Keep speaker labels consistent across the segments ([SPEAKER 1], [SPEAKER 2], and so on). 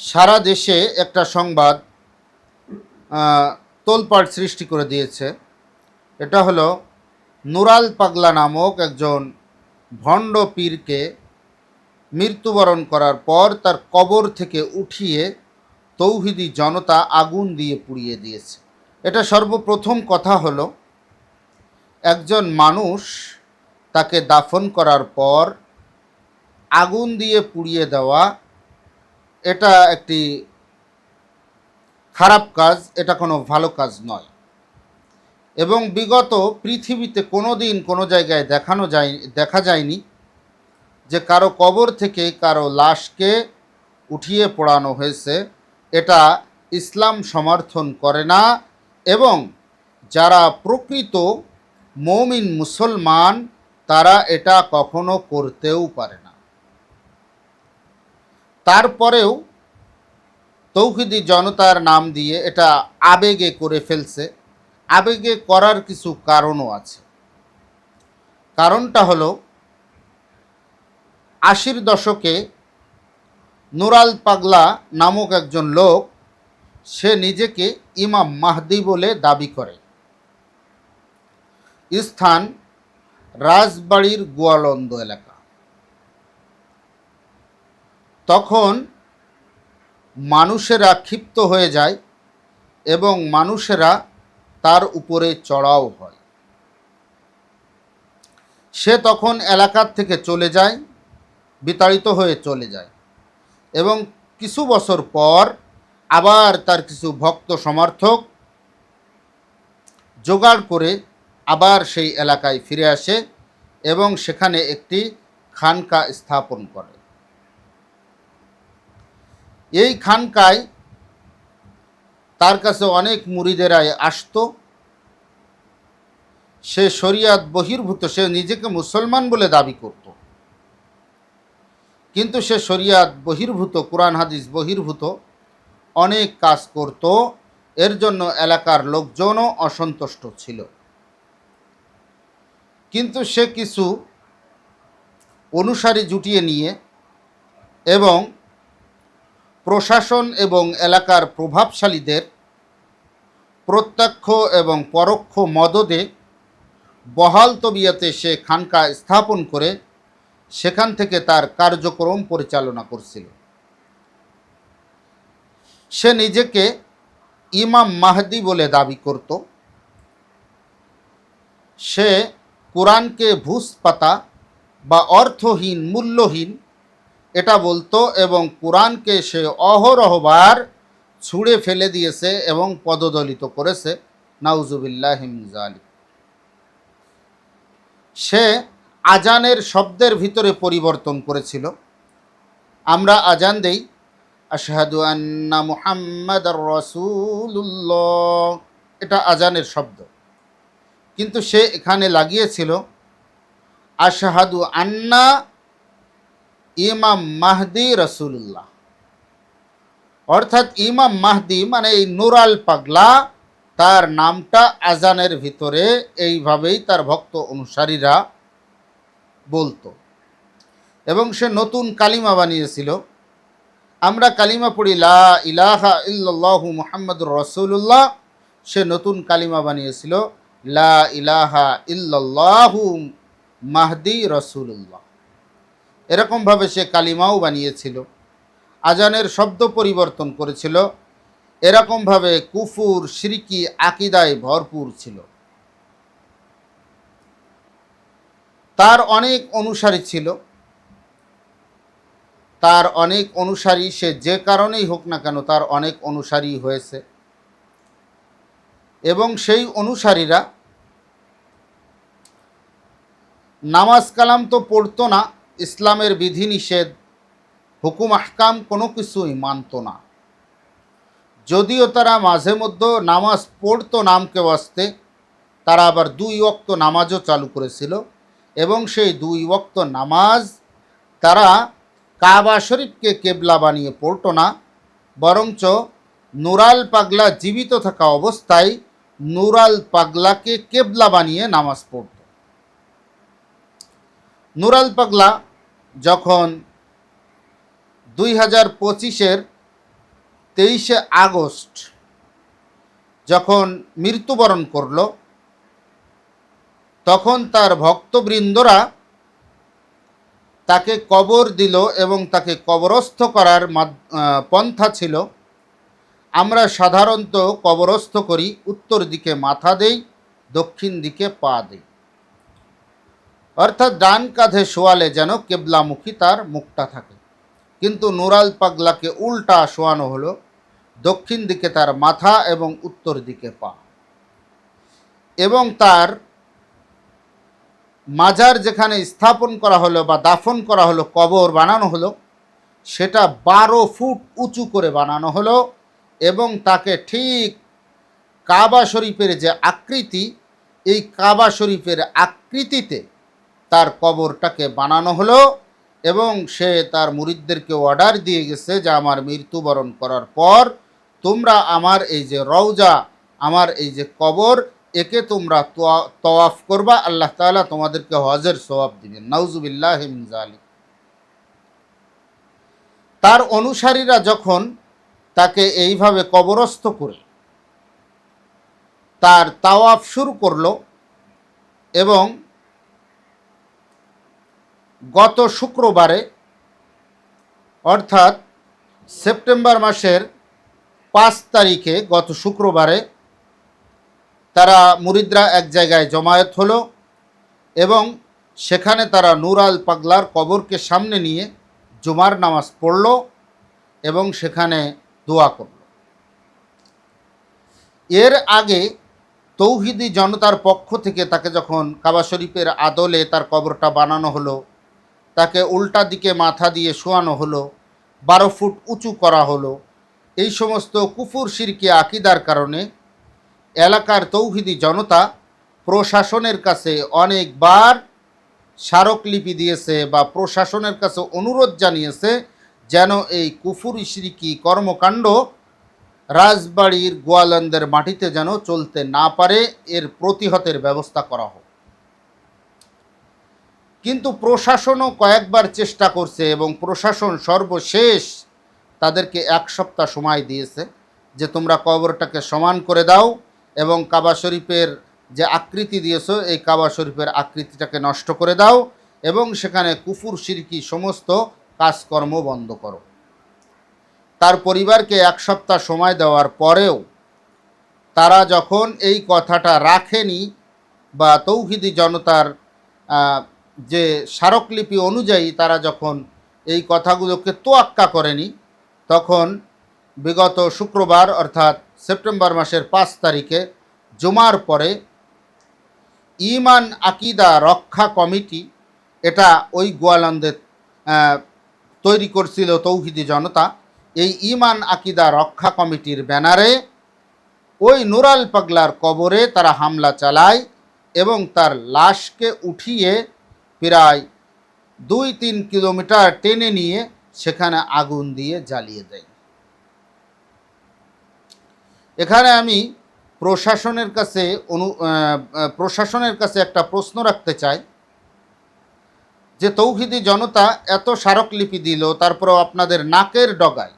[SPEAKER 1] সারা দেশে একটা সংবাদ আহ, তোলপাড় সৃষ্টি করে দিয়েছে। এটা হলো নুরাল পাগলা নামক একজন ভণ্ড পীরকে মৃত্যুবরণ করার পর তার কবর থেকে উঠিয়ে তৌহিদি জনতা আগুন দিয়ে পুড়িয়ে দিয়েছে। এটা সর্বপ্রথম কথা হলো একজন মানুষ তাকে দাফন করার পর আগুন দিয়ে পুড়িয়ে দেওয়া এটা একটি খারাপ কাজ, এটা কোনো ভালো কাজ নয়। এবং বিগত পৃথিবীতে কোনো দিন কোনো জায়গায় দেখানো যায়, দেখা যায়নি যে কারও কবর থেকে কারও লাশকে উঠিয়ে পড়ানো হয়েছে। এটা ইসলাম সমর্থন করে না এবং যারা প্রকৃত মৌমিন মুসলমান, তারা এটা কখনো করতেও পারে না। তারপরেও তৌহিদি জনতার নাম দিয়ে এটা আবেগে করে ফেলছে। আবেগে করার কিছু কারণও আছে। কারণটা হলো, আশির দশকে নুরাল পাগলা নামক একজন লোক, সে নিজেকে ইমাম মাহদি বলে দাবি করে। স্থান রাজবাড়ির গোয়ালন্দ এলাকা তখন মানুষেরা ক্ষিপ্ত হয়ে যায় এবং মানুষেরা তার উপরে চড়াও হয়। সে তখন এলাকার থেকে চলে যায়, বিতাড়িত হয়ে চলে যায় এবং কিছু বছর পর আবার তার কিছু ভক্ত সমর্থক জোগাড় করে আবার সেই এলাকায় ফিরে আসে এবং সেখানে একটি খানকা স্থাপন করে। এই খানকায় তার কাছে অনেক মুরিদেরাই আসতো। সে শরিয়াত বহির্ভূত, সে নিজেকে মুসলমান বলে দাবি করত। কিন্তু সে শরিয়াত বহির্ভূত, কোরআন, হাদিস বহির্ভূত, অনেক কাজ করত। এর জন্য এলাকার লোকজনও অসন্তুষ্ট ছিল। কিন্তু সে কিছু অনুসারী জুটিয়ে নিয়ে এবং প্রশাসন এবং এলাকার প্রভাবশালীদের প্রত্যক্ষ এবং পরোক্ষ মদদে বহাল তবিয়াতে সে খানকা স্থাপন করে সেখান থেকে তার কার্যক্রম পরিচালনা করছিল। সে নিজেকে ইমাম মাহদি বলে দাবি করত। সে কোরআনকে ভুস পাতা বা অর্থহীন, মূল্যহীন এটা বলতো এবং কোরআনকে সে অহরহবার ছুঁড়ে ফেলে দিয়েছে এবং পদদলিত করেছে। নাউজুবিল্লাহ জালি সে আজানের শব্দের ভিতরে পরিবর্তন করেছিল। আমরা আজান দেই। আশহাদু আন্না মুহাম্মদ রসুল্লাহ এটা আজানের শব্দ। কিন্তু সে এখানে লাগিয়েছিল, আশহাদু আন্না ইমাম মাহদি রসুল্লাহ অর্থাৎ ইমাম মাহদি মানে এই নুরাল পাগলা, তার নামটা আজানের ভিতরে এইভাবেই তার ভক্ত অনুসারীরা বলতো। এবং সে নতুন কালিমা বানিয়েছিল। আমরা কালিমা পড়ি, লা ইলাহা ইল্লাল্লাহু মুহাম্মাদুর রসুল্লাহ সে নতুন কালিমা বানিয়েছিল, লা ইলাহা ইল্লাল্লাহু মাহদি রসুল্লাহ এরকমভাবে সে কালিমাও বানিয়েছিল। আজানের শব্দ পরিবর্তন করেছিল। এরকমভাবে কুফুর, সিরিকি, আকিদায় ভরপুর ছিল। তার অনেক অনুসারী ছিল। তার অনেক অনুসারী সে যে কারণেই হোক না কেন তার অনেক অনুসারী হয়েছে। এবং সেই অনুসারীরা নামাজ কালাম তো পড়তো না ইসলামের বিধিনিষেধ, হুকুম, আহকাম কোনো কিছুই মানত না। যদিও তারা মাঝে মধ্যে নামাজ পড়তো নামকে বাঁচতে, তারা আবার দুই ওক্ত নামাজও চালু করেছিল এবং সেই দুই ওক্ত নামাজ তারা কাবা শরীফকে কেবলা বানিয়ে পড়তো না, বরঞ্চ নুরাল পাগলা জীবিত থাকা অবস্থায় নুরাল পাগলাকে কেবলা বানিয়ে নামাজ পড়ত। নুরাল পাগলা যখন দুই হাজার পঁচিশের তেইশে আগস্ট যখন মৃত্যুবরণ করল, তখন তার ভক্তবৃন্দরা তাকে কবর দিল এবং তাকে কবরস্থ করার পন্থা ছিল। আমরা সাধারণত কবরস্থ করি, উত্তর দিকে মাথা দেই, দক্ষিণ দিকে পা দেই। অর্থাৎ ডান কাঁধে শোয়ালে যেন কেবলামুখী তার মুখটা থাকে। কিন্তু নুরাল পাগলাকে উল্টা শোয়ানো হলো, দক্ষিণ দিকে তার মাথা এবং উত্তর দিকে পা। এবং তার মাজার যেখানে স্থাপন করা হলো বা দাফন করা হলো, কবর বানানো হলো, সেটা বারো ফুট উঁচু করে বানানো হলো এবং তাকে ঠিক কাবা শরীফের যে আকৃতি, এই কাবা শরীফের আকৃতিতে তার কবরটাকে বানানো হলো এবং সে তার মুরিদদেরকে অর্ডার দিয়ে গেছে যে আমার মৃত্যুবরণ করার পর তোমরা আমার এই যে রওজা, আমার এই যে কবর, একে তোমরা তওয়াফ করবা। আল্লাহ তাআলা তোমাদেরকে হজের সওয়াব দিবেন। নাউজুবিল্লাহ মিন জালিক তার অনুসারীরা যখন তাকে এইভাবে কবরস্থ করে তার তাওয়াফ শুরু করল এবং গত শুক্রবারে, অর্থাৎ সেপ্টেম্বর মাসের পাঁচ তারিখে গত শুক্রবারে, তারা মুরিদরা এক জায়গায় জমায়েত হলো এবং সেখানে তারা নূর আল পাগলার কবরকে সামনে নিয়ে জুমার নামাজ পড়ল এবং সেখানে দোয়া করল। এর আগে তৌহিদি জনতার পক্ষ থেকে তাকে যখন কাবা শরীফের আদলে তার কবরটা বানানো হলো তাকে উল্টা দিকে মাথা দিয়ে শোয়ানো হলো, বারো ফুট উঁচু করা হলো। এই সমস্ত কুফুর সিরকি আকিদার কারণে এলাকার তৌহিদি জনতা প্রশাসনের কাছে অনেকবার স্মারকলিপি দিয়েছে বা প্রশাসনের কাছে অনুরোধ জানিয়েছে যেন এই কুফুর সিরকি কর্মকাণ্ড রাজবাড়ির গোয়ালন্দের মাটিতে যেন চলতে না পারে, এর প্রতিহতের ব্যবস্থা করা হোক। কিন্তু প্রশাসনও কয়েকবার চেষ্টা করছে এবং প্রশাসন সর্বশেষ তাদেরকে এক সপ্তাহ সময় দিয়েছে যে তোমরা কবরটাকে সমান করে দাও এবং কাবা শরীফের যে আকৃতি দিয়েছ, এই কাবা শরীফের আকৃতিটাকে নষ্ট করে দাও এবং সেখানে কুফুর, সিরকি সমস্ত কাজকর্ম বন্ধ করো। তার পরিবারকে এক সপ্তাহ সময় দেওয়ার পরেও তারা যখন এই কথাটা রাখেনি বা তৌহিদি জনতার যে স্মারকলিপি অনুযায়ী তারা যখন এই কথাগুলোকে তোয়াক্কা করেনি, তখন বিগত শুক্রবার অর্থাৎ সেপ্টেম্বর মাসের পাঁচ তারিখে জুমার পরে ইমান আকিদা রক্ষা কমিটি এটা ওই গোয়ালন্দে তৈরি করছিল তৌহিদি জনতা। এই ইমান আকিদা রক্ষা কমিটির ব্যানারে ওই নুরাল পাগলার কবরে তারা হামলা চালায় এবং তার লাশকে উঠিয়ে প্রায় দুই তিন কিলোমিটার টেনে নিয়ে সেখানে আগুন দিয়ে জ্বালিয়ে দেয়। এখানে আমি প্রশাসনের কাছে অনু প্রশাসনের কাছে একটা প্রশ্ন রাখতে চাই যে তৌহিদি জনতা এত স্মারকলিপি দিল, তারপরেও আপনাদের নাকের ডগায়,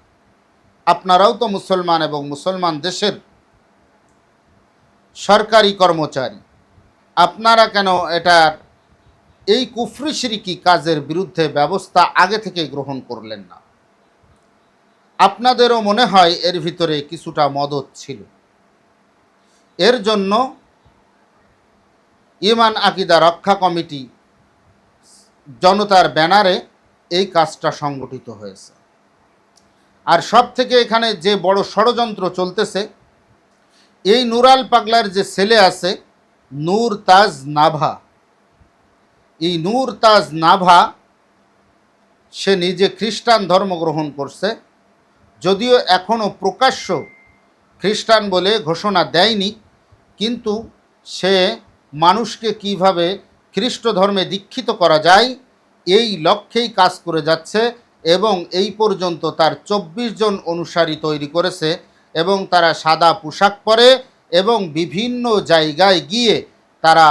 [SPEAKER 1] আপনারাও তো মুসলমান এবং মুসলমান দেশের সরকারি কর্মচারী, আপনারা কেন এটার এই কুফরি শিরিকি কাজের বিরুদ্ধে ব্যবস্থা আগে থেকে গ্রহণ করলেন না। আপনাদেরও মনে হয় এর ভিতরে কিছুটা মদত ছিল। এর জন্য ইমান আকিদা রক্ষা কমিটি জনতার ব্যানারে এই কাজটা সংগঠিত হয়েছে। আর সব থেকে এখানে যে বড় ষড়যন্ত্র চলতেছে, এই নুরাল পাগলার যে ছেলে আছে, নূর তাজ নাভা এই নূর তাজ নাভা, সে নিজে খ্রিস্টান ধর্ম গ্রহণ করছে, যদিও এখনও প্রকাশ্য খ্রিস্টান বলে ঘোষণা দেয়নি, কিন্তু সে মানুষকে কীভাবে খ্রিস্ট ধর্মে দীক্ষিত করা যায়, এই লক্ষ্যেই কাজ করে যাচ্ছে এবং এই পর্যন্ত তার চব্বিশ জন অনুসারী তৈরি করেছে এবং তারা সাদা পোশাক পরে এবং বিভিন্ন জায়গায় গিয়ে তারা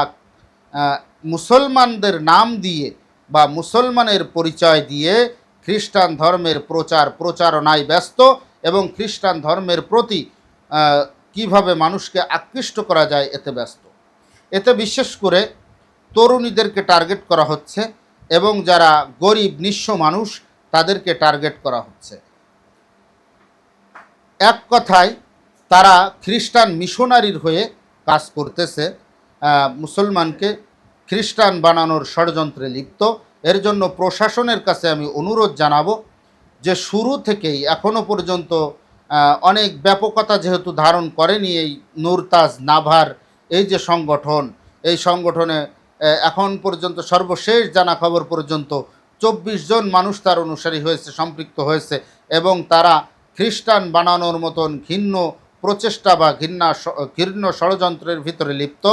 [SPEAKER 1] মুসলমানদের নাম দিয়ে বা মুসলমানের পরিচয় দিয়ে খ্রিস্টান ধর্মের প্রচার প্রচারণায় ব্যস্ত এবং খ্রিস্টান ধর্মের প্রতি কীভাবে মানুষকে আকৃষ্ট করা যায় এতে ব্যস্ত। এতে বিশেষ করে তরুণীদেরকে টার্গেট করা হচ্ছে এবং যারা গরিব, নিঃস্ব মানুষ, তাদেরকে টার্গেট করা হচ্ছে। এক কথায়, তারা খ্রিস্টান মিশনারির হয়ে কাজ করতেছে মুসলমানকে খ্রিস্টান বানানোর ষড়যন্ত্রে লিপ্ত। এর জন্য প্রশাসনের কাছে আমি অনুরোধ জানাব যে শুরু থেকেই এখনও পর্যন্ত অনেক ব্যাপকতা যেহেতু ধারণ করেনি এই নুরতাজ নাভার, এই যে সংগঠন, এই সংগঠনে এখন পর্যন্ত সর্বশেষ জানা খবর পর্যন্ত চব্বিশ জন মানুষ তার অনুসারী হয়েছে, সম্পৃক্ত হয়েছে এবং তারা খ্রিস্টান বানানোর মতন ঘিন্ন প্রচেষ্টা বা ঘৃণা ঘৃণ্য ষড়যন্ত্রের ভিতরে লিপ্ত।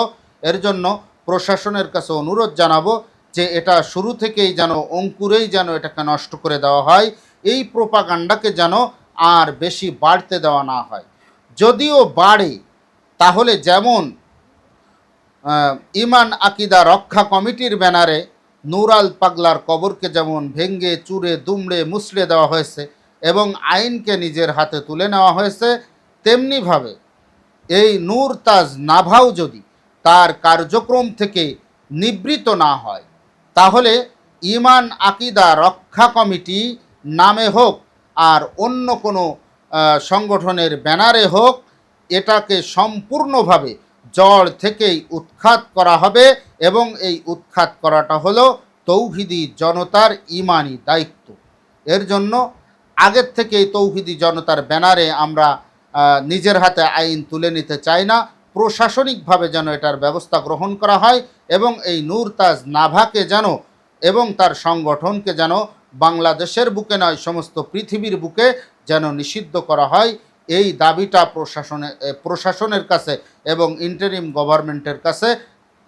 [SPEAKER 1] এর জন্য প্রশাসনের কাছে অনুরোধ জানাব যে এটা শুরু থেকেই যেন, অঙ্কুরেই যেন এটাকে নষ্ট করে দেওয়া হয়। এই প্রোপাগান্ডাকে যেন আর বেশি বাড়তে দেওয়া না হয়। যদিও বাড়ে, তাহলে যেমন ইমান আকিদা রক্ষা কমিটির ব্যানারে নুরাল পাগলার কবরকে যেমন ভেঙ্গে চুরে, দুমড়ে মুসড়ে দেওয়া হয়েছে এবং আইনকে নিজের হাতে তুলে নেওয়া হয়েছে, তেমনিভাবে এই নূর তাজ নাভাও যদি তার কার্যক্রম থেকে নিবৃত না হয়। তাহলে ইমান আকিদা রক্ষা কমিটি নামে হোক আর অন্য কোনো সংগঠনের ব্যানারে হোক, এটাকে সম্পূর্ণভাবে জড় থেকেই উৎখাত করা হবে এবং এই উৎখাত করাটা হলো তৌহিদি জনতার ইমানি দায়িত্ব। এর জন্য আগের থেকেই তৌহিদি জনতার ব্যানারে আমরা নিজের হাতে আইন তুলে নিতে চাই না। প্রশাসনিকভাবে যেন এটার ব্যবস্থা গ্রহণ করা হয় এবং এই নূরতাজ নাভাকে যেন এবং তার সংগঠনকে যেন বাংলাদেশের বুকে নয়, সমস্ত পৃথিবীর বুকে যেন নিষিদ্ধ করা হয়। এই দাবিটা প্রশাসনে প্রশাসনের কাছে এবং ইন্টারিম গভর্নমেন্টের কাছে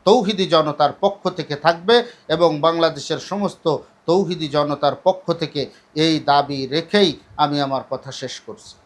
[SPEAKER 1] তৌহিদি জনতার পক্ষ থেকে থাকবে এবং বাংলাদেশের সমস্ত তৌহিদি জনতার পক্ষ থেকে এই দাবি রেখেই আমি আমার কথা শেষ করছি।